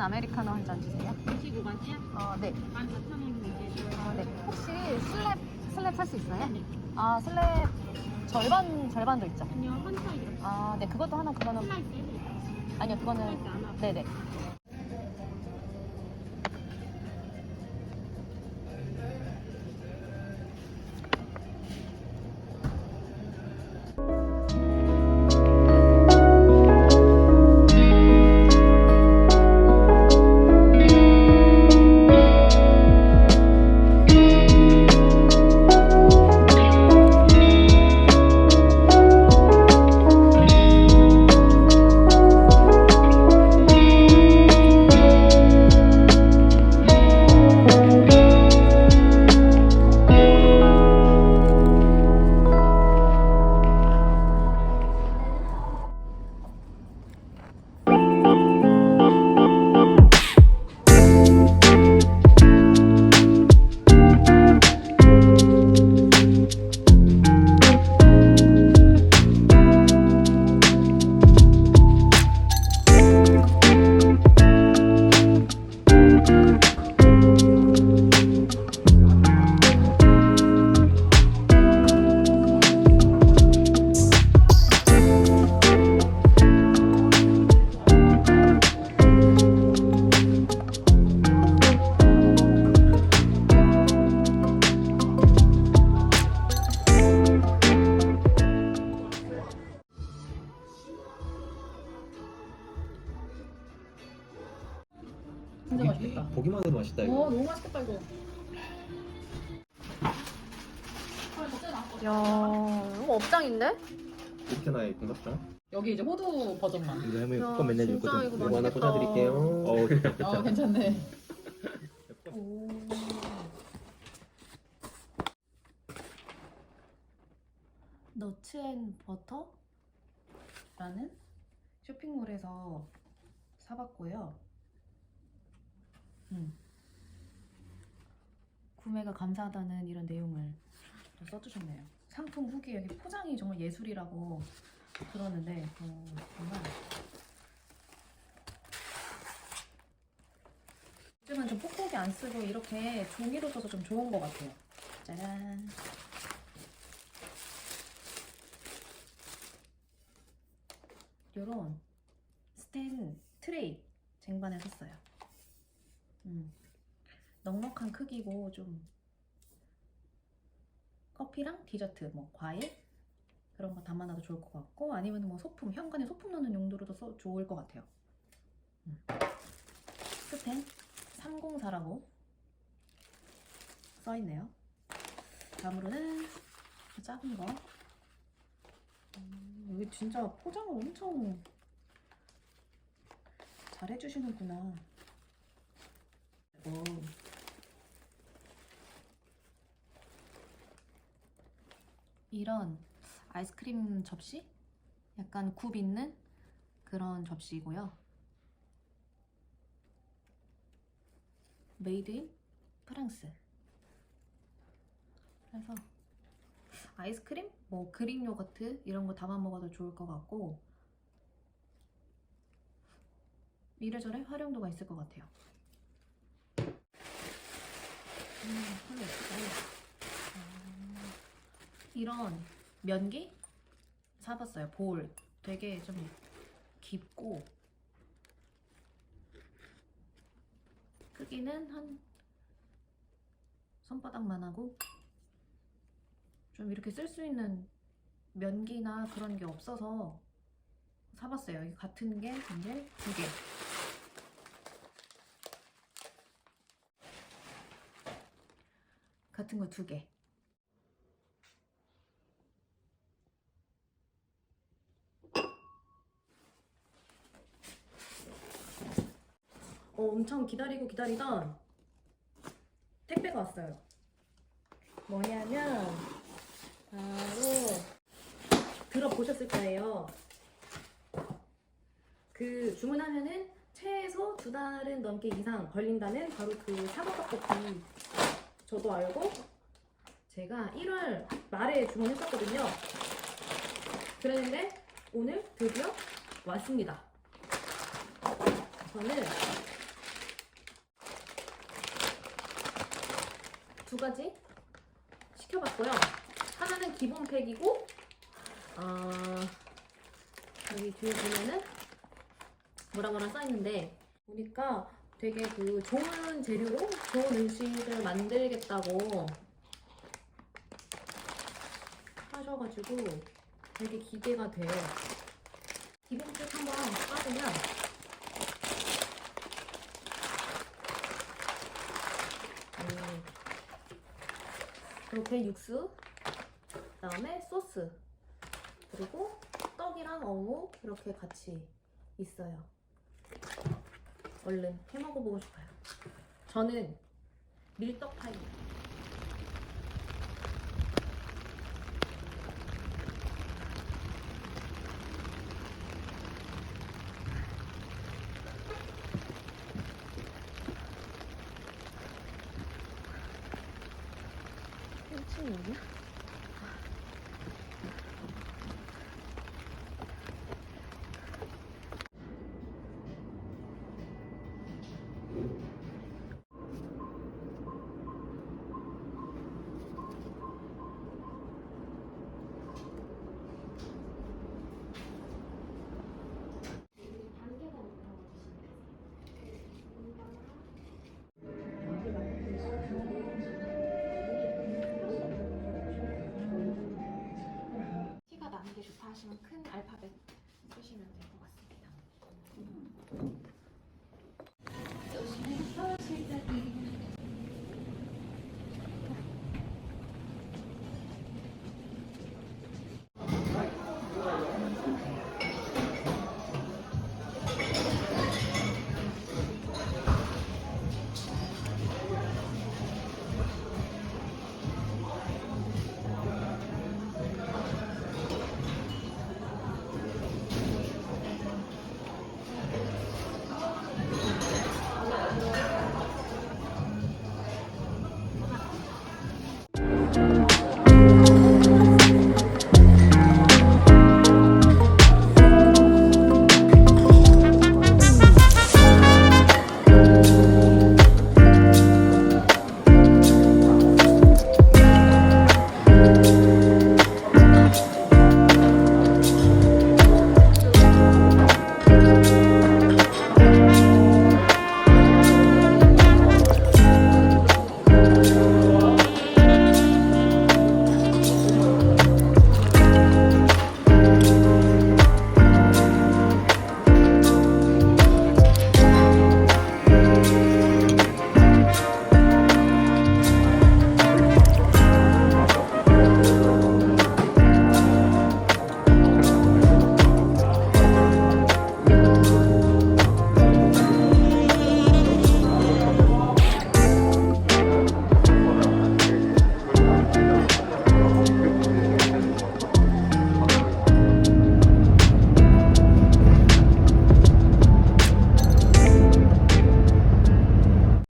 아메리칸 아메리카노 한 잔 주세요. 25만이야? 어, 네. 14,000원인데. 어, 네. 혹시 슬랩 슬랩 할수 있어요? 아, 슬랩 절반 절반도 있죠. 아니요, 한타 이렇게. 아, 네. 그것도 하나 그거는 슬라이스. 아니요, 슬라이스 그거는 안 하고. 네, 네. 어, 맛있겠다 이거. 야, 이거 업장인데? 이렇게나의 공덕장. 여기 이제 호두 버전만. 이거 할머니 야, 뚜껑 맨날 줄 진짜 거든. 이거 이거 하나 맛있겠다. 꽂아드릴게요. 어우 좋다. 어, 괜찮네. 오. 너츠앤 버터 라는 쇼핑몰에서 사봤고요. 음. 구매가 감사하다는 이런 내용을 또 써주셨네요. 상품 후기 여기 포장이 정말 예술이라고 들었는데 어, 정말 요즘은 좀 뽁뽁이 안 쓰고 이렇게 종이로 써서 좀 좋은 것 같아요. 짜란. 요런 스텐 트레이 쟁반에 샀어요. 음. 넉넉한 크기고 좀 커피랑 디저트, 뭐 과일 그런 거 담아놔도 좋을 것 같고 아니면 뭐 소품, 현관에 소품 넣는 용도로도 써 좋을 것 같아요. 음. 스텐 304라고 써있네요. 다음으로는 작은 거. 음, 여기 진짜 포장을 엄청 잘 해주시는구나. 오. 이런 아이스크림 접시? 약간 굽 있는 그런 접시이고요. 메이드 인 프랑스. 그래서 아이스크림, 뭐 그릭 요거트 이런 거 담아 먹어도 좋을 것 같고 이래저래 활용도가 있을 것 같아요. 음, 이런 면기 사봤어요. 볼 되게 좀 깊고 크기는 한 손바닥만 하고 좀 이렇게 쓸 수 있는 면기나 그런 게 없어서 사봤어요. 이 같은 게 이제 두 개. 같은 거 두 개. 어, 엄청 기다리고 기다리던 택배가 왔어요. 뭐냐면 바로 들어보셨을 거예요. 그 주문하면은 최소 두 달은 넘게 이상 걸린다는 바로 그 사과 떡볶이 저도 알고 제가 1월 말에 주문했었거든요. 그랬는데 오늘 드디어 왔습니다. 저는 두 가지 시켜봤고요. 하나는 기본 팩이고, 어, 여기 뒤에 보면은 뭐라 뭐라 써있는데, 보니까 되게 그 좋은 재료로 좋은 음식을 만들겠다고 하셔가지고 되게 기대가 돼요. 기본 팩 한번 빠지면 음, 이렇게 육수, 그다음에 소스, 그리고 떡이랑 어묵 이렇게 같이 있어요. 얼른 해 먹어보고 싶어요. 저는 밀떡 파입니다. Uhum.